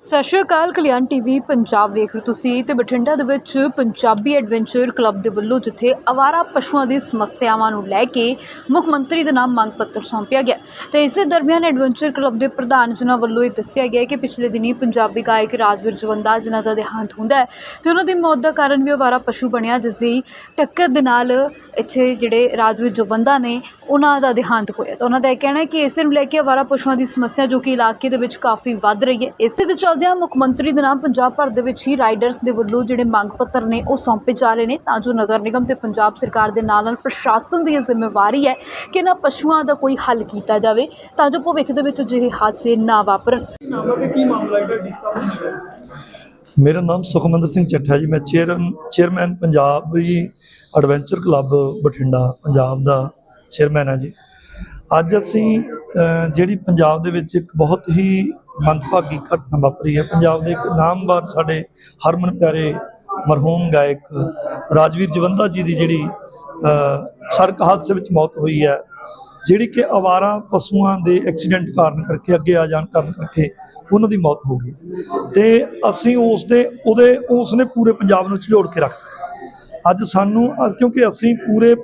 ਸਤਿ ਸ਼੍ਰੀ ਅਕਾਲ, ਕਲਿਆਣ ਟੀਵੀ, ਪੰਜਾਬ ਵੇਖ ਰਹੇ ਹੋ ਤੁਸੀਂ ਤੇ ਬਠਿੰਡਾ ਦੇ ਵਿੱਚ ਪੰਜਾਬੀ ਐਡਵੈਂਚਰ ਕਲੱਬ ਦੇ ਵੱਲੋਂ ਜਿੱਥੇ ਆਵਾਰਾ ਪਸ਼ੂਆਂ ਦੀ ਸਮੱਸਿਆਵਾਂ ਨੂੰ ਲੈ ਕੇ ਮੁੱਖ ਮੰਤਰੀ ਦੇ ਨਾਮ ਮੰਗ ਪੱਤਰ ਸੌਂਪਿਆ ਗਿਆ। ਤੇ ਇਸੇ ਦਰਮਿਆਨ ਐਡਵੈਂਚਰ ਕਲੱਬ ਦੇ ਪ੍ਰਧਾਨ ਜਿਨ੍ਹਾਂ ਵੱਲੋਂ ਇਹ ਦੱਸਿਆ ਗਿਆ ਕਿ ਪਿਛਲੇ ਦਿਨੀ ਪੰਜਾਬੀ ਗਾਇਕ ਰਾਜਵੀਰ ਜਵੰਦਾ, ਜਿਨ੍ਹਾਂ ਦਾ ਦੇਹਾਂਤ ਹੁੰਦਾ ਹੈ, ਤੇ ਉਹਨਾਂ ਦੀ ਮੌਤ ਦਾ ਕਾਰਨ ਵੀ ਆਵਾਰਾ ਪਸ਼ੂ ਬਣਿਆ ਜਿਸ ਦੀ ਟੱਕਰ ਦੇ ਨਾਲ ਇੱਥੇ ਜਿਹੜੇ ਰਾਜਵੀਰ ਜਵੰਦਾ ਨੇ, ਉਹਨਾਂ ਦਾ ਦੇਹਾਂਤ ਹੋਇਆ। ਤਾਂ ਉਹਨਾਂ ਦਾ ਇਹ ਕਹਿਣਾ ਹੈ ਕਿ ਇਸੇ ਨੂੰ ਲੈ ਕੇ ਆਵਾਰਾ ਪਸ਼ੂਆਂ ਦੀ ਸਮੱਸਿਆ ਜੋ ਕਿ ਇਲਾਕੇ ਦੇ ਵਿੱਚ ਕਾਫੀ ਵੱਧ ਰਹੀ ਹੈ। ਇਸੇ ਦੇ ਚੱਲਦਿਆਂ ਮੁੱਖ ਮੰਤਰੀ ਦੇ ਨਾਮ ਪੰਜਾਬ ਭਰ ਦੇ ਵਿੱਚ ਹੀ ਰਾਈਡਰਸ ਦੇ ਵੱਲੋਂ ਜਿਹੜੇ ਮੰਗ ਪੱਤਰ ਨੇ ਉਹ ਸੌਂਪੇ ਜਾ ਰਹੇ ਨੇ ਤਾਂ ਜੋ ਨਗਰ ਨਿਗਮ ਤੇ ਪੰਜਾਬ ਸਰਕਾਰ ਦੇ ਨਾਲ ਨਾਲ ਪ੍ਰਸ਼ਾਸਨ ਦੀ ਇਹ ਜ਼ਿੰਮੇਵਾਰੀ ਹੈ ਕਿ ਇਹਨਾਂ ਪਸ਼ੂਆਂ ਦਾ ਕੋਈ ਹੱਲ ਕੀਤਾ ਜਾਵੇ ਤਾਂ ਜੋ ਭਵਿੱਖ ਦੇ ਵਿੱਚ ਅਜਿਹੇ ਹਾਦਸੇ ਨਾ ਵਾਪਰਨ। ਮੇਰਾ ਨਾਮ ਸੁਖਮੰਦਰ ਸਿੰਘ ਚੱਠਾ ਜੀ ਮੈਂ chair chairman Punjabi adventure club Bathinda Punjab ਦਾ ਚੇਅਰਮੈਨ ਹਾਂ ਜੀ। ਅੱਜ ਅਸੀਂ ਜਿਹੜੀ ਪੰਜਾਬ ਦੇ ਵਿੱਚ ਇੱਕ ਬਹੁਤ ਹੀ ਮੰਦਭਾਗੀ ਘਟਨਾ ਵਾਪਰੀ ਹੈ। ਪੰਜਾਬ ਦੇ ਇੱਕ ਨਾਮਵਰ ਸਾਡੇ ਹਰਮਨ ਪਿਆਰੇ ਮਰਹੂਮ ਗਾਇਕ ਰਾਜਵੀਰ ਜਵੰਦਾ ਜੀ ਦੀ ਜਿਹੜੀ ਸੜਕ ਹਾਦਸੇ ਵਿੱਚ ਮੌਤ ਹੋਈ ਹੈ, ਜਿਹੜੀ ਕਿ ਅਵਾਰਾ ਪਸ਼ੂਆਂ ਦੇ ਐਕਸੀਡੈਂਟ ਕਾਰਨ ਕਰਕੇ, ਅੱਗੇ ਆ ਜਾਣ ਕਾਰਨ ਕਰਕੇ ਉਹਨਾਂ ਦੀ ਮੌਤ ਹੋ ਗਈ। ਤੇ ਅਸੀਂ ਉਸ ਦੇ ਉਹਦੇ ਉਸ ਨੇ ਪੂਰੇ ਪੰਜਾਬ ਨੂੰ ਝਿਜੋੜ ਕੇ ਰੱਖਤਾ ਅੱਜ ਸਾਨੂੰ, ਅੱਜ ਕਿਉਂਕਿ ਅਸੀਂ ਪੂਰੇ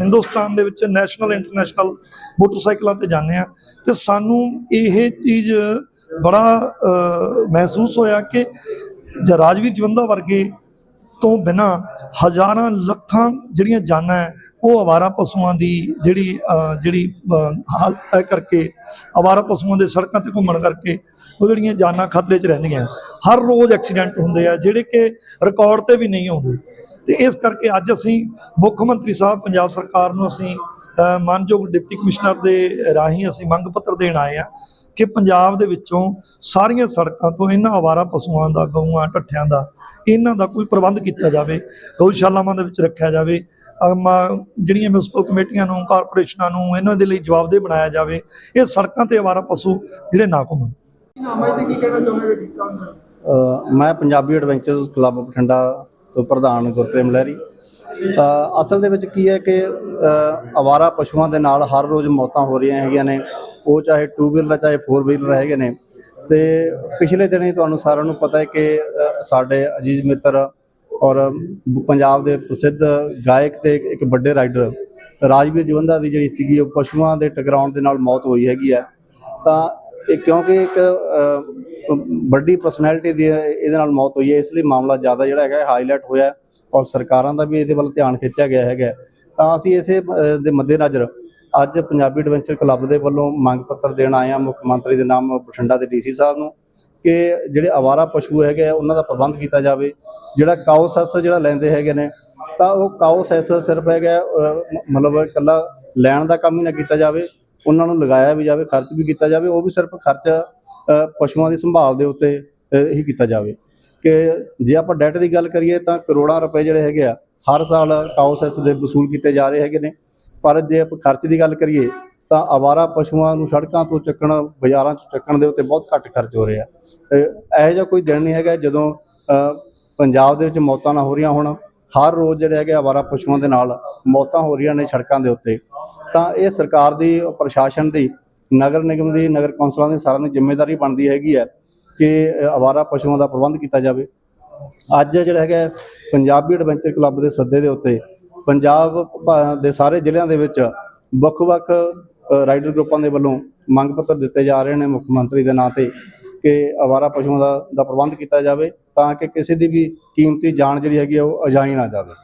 ਹਿੰਦੁਸਤਾਨ ਦੇ ਵਿੱਚ ਨੈਸ਼ਨਲ, ਇੰਟਰਨੈਸ਼ਨਲ ਮੋਟਰਸਾਈਕਲਾਂ ਤੇ ਜਾਂਦੇ ਆ ਤੇ ਸਾਨੂੰ ਇਹ ਚੀਜ਼ ਬੜਾ ਮਹਿਸੂਸ ਹੋਇਆ ਕਿ ਰਾਜਵੀਰ ਜਵੰਦਾ ਵਰਗੇ ਤੋਂ ਬਿਨਾ ਹਜ਼ਾਰਾਂ ਲੱਖਾਂ ਜਿਹੜੀਆਂ ਜਾਨਾਂ ਹੈ ਉਹ ਆਵਾਰਾ ਪਸ਼ੂਆਂ ਦੀ ਜਿਹੜੀ ਜਿਹੜੀ ਅ, ਹਾਲ ਕਰਕੇ ਆਵਾਰਾ ਪਸ਼ੂਆਂ ਦੇ ਸੜਕਾਂ ਤੇ ਘੁੰਮਣ ਕਰਕੇ ਉਹ ਜਿਹੜੀਆਂ ਜਾਨਾਂ ਖਤਰੇ 'ਚ ਰਹਿੰਦੀਆਂ। ਹਰ ਰੋਜ਼ ਐਕਸੀਡੈਂਟ ਹੁੰਦੇ ਆ ਜਿਹੜੇ ਕਿ ਰਿਕਾਰਡ ਤੇ ਵੀ ਨਹੀਂ ਆਉਂਦੇ। ਤੇ ਇਸ ਕਰਕੇ ਅੱਜ ਅਸੀਂ ਮੁੱਖ ਮੰਤਰੀ ਸਾਹਿਬ ਪੰਜਾਬ ਸਰਕਾਰ ਨੂੰ ਅਸੀਂ ਮਾਨਯੋਗ ਡਿਪਟੀ ਕਮਿਸ਼ਨਰ ਦੇ ਰਾਹੀਂ ਅਸੀਂ ਮੰਗ ਪੱਤਰ ਦੇਣ ਆਏ ਆ ਕਿ ਪੰਜਾਬ ਦੇ ਵਿੱਚੋਂ ਸਾਰੀਆਂ ਸੜਕਾਂ ਤੋਂ ਇਹਨਾਂ ਆਵਾਰਾ ਪਸ਼ੂਆਂ ਦਾ ਗਊਆਂ ਢੱਠਿਆਂ ਦਾ ਇਹਨਾਂ ਦਾ ਕੋਈ ਪ੍ਰਬੰਧ ਕੀਤਾ ਜਾਵੇ ਗਊਸ਼ਾਲਾਵਾਂ ਦੇ ਵਿੱਚ ਰੱਖਿਆ ਜਾਵੇ ਜਿਹੜੀਆਂ ਮਿਊਨਿਸਪਲ ਕਮੇਟੀਆਂ ਨੂੰ ਕਾਰਪੋਰੇਸ਼ਨਾਂ ਨੂੰ ਇਹਨਾਂ ਦੇ ਲਈ ਜਵਾਬਦੇਹ ਬਣਾਇਆ ਜਾਵੇ ਇਹ ਸੜਕਾਂ ਤੇ ਆਵਾਰਾ ਪਸ਼ੂ ਜਿਹੜੇ ਨਾ ਘੁੰਮਣ। ਮੈਂ ਪੰਜਾਬੀ ਐਡਵੈਂਚਰਸ ਕਲੱਬ ਬਠਿੰਡਾ ਤੋਂ ਪ੍ਰਧਾਨ ਗੁਰਪ੍ਰੇਮ ਲਹਿਰੀ। ਅਸਲ ਦੇ ਵਿੱਚ ਕੀ ਹੈ ਕਿ ਅ, ਅਵਾਰਾ ਪਸ਼ੂਆਂ ਦੇ ਨਾਲ ਹਰ ਰੋਜ਼ ਮੌਤਾਂ ਹੋ ਰਹੀਆਂ ਹੈਗੀਆਂ ਨੇ ਉਹ ਚਾਹੇ 2 ਵੀਲਰ ਚਾਹੇ 4 ਵੀਲਰ ਹੈਗੇ ਨੇ। ਤੇ ਪਿਛਲੇ ਦਿਨੀ ਤੁਹਾਨੂੰ ਸਾਰਿਆਂ ਨੂੰ ਪਤਾ ਹੈ ਕਿ ਸਾਡੇ ਅਜੀਜ਼ ਮਿੱਤਰ ਔਰ ਪੰਜਾਬ ਦੇ ਪ੍ਰਸਿੱਧ ਗਾਇਕ ਤੇ ਇੱਕ ਵੱਡੇ ਰਾਈਡਰ ਰਾਜਵੀਰ ਜਵੰਦਾ ਦੀ ਜਿਹੜੀ ਸੀਗੀ, ਉਹ ਪਸ਼ੂਆਂ ਦੇ ਟਕਰਾਉਣ ਦੇ ਨਾਲ ਮੌਤ ਹੋਈ ਹੈਗੀ ਹੈ। ਤਾਂ ਇਹ ਕਿਉਂਕਿ ਇੱਕ ਵੱਡੀ ਪਰਸਨੈਲਿਟੀ ਦੀ ਇਹਦੇ ਨਾਲ ਮੌਤ ਹੋਈ ਹੈ, ਇਸ ਲਈ ਮਾਮਲਾ ਜ਼ਿਆਦਾ ਜਿਹੜਾ ਹੈਗਾ ਹਾਈਲਾਈਟ ਹੋਇਆ ਔਰ ਸਰਕਾਰਾਂ ਦਾ ਵੀ ਇਹਦੇ ਵੱਲ ਧਿਆਨ ਖਿੱਚਿਆ ਗਿਆ ਹੈਗਾ ਤਾਂ ਅਸੀਂ ਇਸੇ ਦੇ ਮੱਦੇਨਜ਼ਰ ਅੱਜ ਪੰਜਾਬੀ ਐਡਵੈਂਚਰ ਕਲੱਬ ਦੇ ਵੱਲੋਂ ਮੰਗ ਪੱਤਰ ਦੇਣ ਆਏ ਹਾਂ। ਮੁੱਖ ਮੰਤਰੀ ਦੇ ਨਾਮ ਬਠਿੰਡਾ ਦੇ ਡੀਸੀ ਸਾਹਿਬ ਨੂੰ। ਕਿ ਜਿਹੜੇ ਆਵਾਰਾ ਪਸ਼ੂ ਹੈਗੇ ਆ, ਉਹਨਾਂ ਦਾ ਪ੍ਰਬੰਧ ਕੀਤਾ ਜਾਵੇ। ਜਿਹੜਾ ਕਾਓ ਸੈਸ ਜਿਹੜਾ ਲੈਂਦੇ ਹੈਗੇ ਨੇ, ਤਾਂ ਉਹ ਕਾਓ ਸੈਸ ਸਿਰਫ ਹੈਗਾ ਮਤਲਬ ਇਕੱਲਾ ਲੈਣ ਦਾ ਕੰਮ ਹੀ ਨਾ ਕੀਤਾ ਜਾਵੇ, ਉਹਨਾਂ ਨੂੰ ਲਗਾਇਆ ਵੀ ਜਾਵੇ, ਖਰਚ ਵੀ ਕੀਤਾ ਜਾਵੇ, ਉਹ ਵੀ ਸਿਰਫ ਖਰਚ ਪਸ਼ੂਆਂ ਦੀ ਸੰਭਾਲ ਦੇ ਉੱਤੇ ਹੀ ਕੀਤਾ ਜਾਵੇ। ਕਿ ਜੇ ਆਪਾਂ ਡੈਟ ਦੀ ਗੱਲ ਕਰੀਏ, ਤਾਂ ਕਰੋੜਾਂ ਰੁਪਏ ਜਿਹੜੇ ਹੈਗੇ ਆ, ਹਰ ਸਾਲ ਕਾਓ ਸੈਸ ਦੇ ਵਸੂਲ ਕੀਤੇ ਜਾ ਰਹੇ ਹੈਗੇ ਨੇ। ਪਰ ਜੇ ਆਪਾਂ ਖਰਚ ਦੀ ਗੱਲ ਕਰੀਏ ਤਾਂ ਆਵਾਰਾ ਪਸ਼ੂਆਂ ਨੂੰ ਸੜਕਾਂ ਤੋਂ ਚੱਕਣ ਬਾਜ਼ਾਰਾਂ 'ਚ ਚੱਕਣ ਦੇ ਉੱਤੇ ਬਹੁਤ ਘੱਟ ਖਰਚ ਹੋ ਰਿਹਾ। ਇਹੋ ਜਿਹਾ ਕੋਈ ਦਿਨ ਨਹੀਂ ਹੈਗਾ ਜਦੋਂ ਪੰਜਾਬ ਦੇ ਵਿੱਚ ਮੌਤਾਂ ਨਾ ਹੋ ਰਹੀਆਂ ਹੋਣ। ਹਰ ਰੋਜ਼ ਜਿਹੜੇ ਹੈਗੇ ਆਵਾਰਾ ਪਸ਼ੂਆਂ ਦੇ ਨਾਲ ਮੌਤਾਂ ਹੋ ਰਹੀਆਂ ਨੇ ਸੜਕਾਂ ਦੇ ਉੱਤੇ। ਤਾਂ ਇਹ ਸਰਕਾਰ ਦੀ ਪ੍ਰਸ਼ਾਸਨ ਦੀ ਨਗਰ ਨਿਗਮ ਦੀ ਨਗਰ ਕੌਂਸਲਾਂ ਦੀ ਸਾਰਿਆਂ ਦੀ ਜ਼ਿੰਮੇਵਾਰੀ ਬਣਦੀ ਹੈਗੀ ਹੈ ਕਿ ਅ, ਆਵਾਰਾ ਪਸ਼ੂਆਂ ਦਾ ਪ੍ਰਬੰਧ ਕੀਤਾ ਜਾਵੇ। ਅੱਜ ਜਿਹੜਾ ਹੈਗਾ ਪੰਜਾਬੀ ਐਡਵੈਂਚਰ ਕਲੱਬ ਦੇ ਸੱਦੇ ਦੇ ਉੱਤੇ ਪੰਜਾਬ ਭਾ- ਦੇ ਸਾਰੇ ਜ਼ਿਲ੍ਹਿਆਂ ਦੇ ਵਿੱਚ ਵੱਖ-ਵੱਖ ਰਾਈਡਰ ਗਰੁੱਪਾਂ ਦੇ ਵੱਲੋਂ ਮੰਗ ਪੱਤਰ ਦਿੱਤੇ ਜਾ ਰਹੇ ਨੇ ਮੁੱਖ ਮੰਤਰੀ ਦੇ ਨਾਂ ਤੇ ਕਿ ਆਵਾਰਾ ਪਸ਼ੂਆਂ ਦਾ ਦਾ ਪ੍ਰਬੰਧ ਕੀਤਾ ਜਾਵੇ ਤਾਂ ਕਿ ਕਿਸੇ ਦੀ ਵੀ ਕੀਮਤੀ ਜਾਨ ਜਿਹੜੀ ਹੈਗੀ ਆ ਉਹ ਅਜਾਈ ਨਾ ਜਾਵੇ।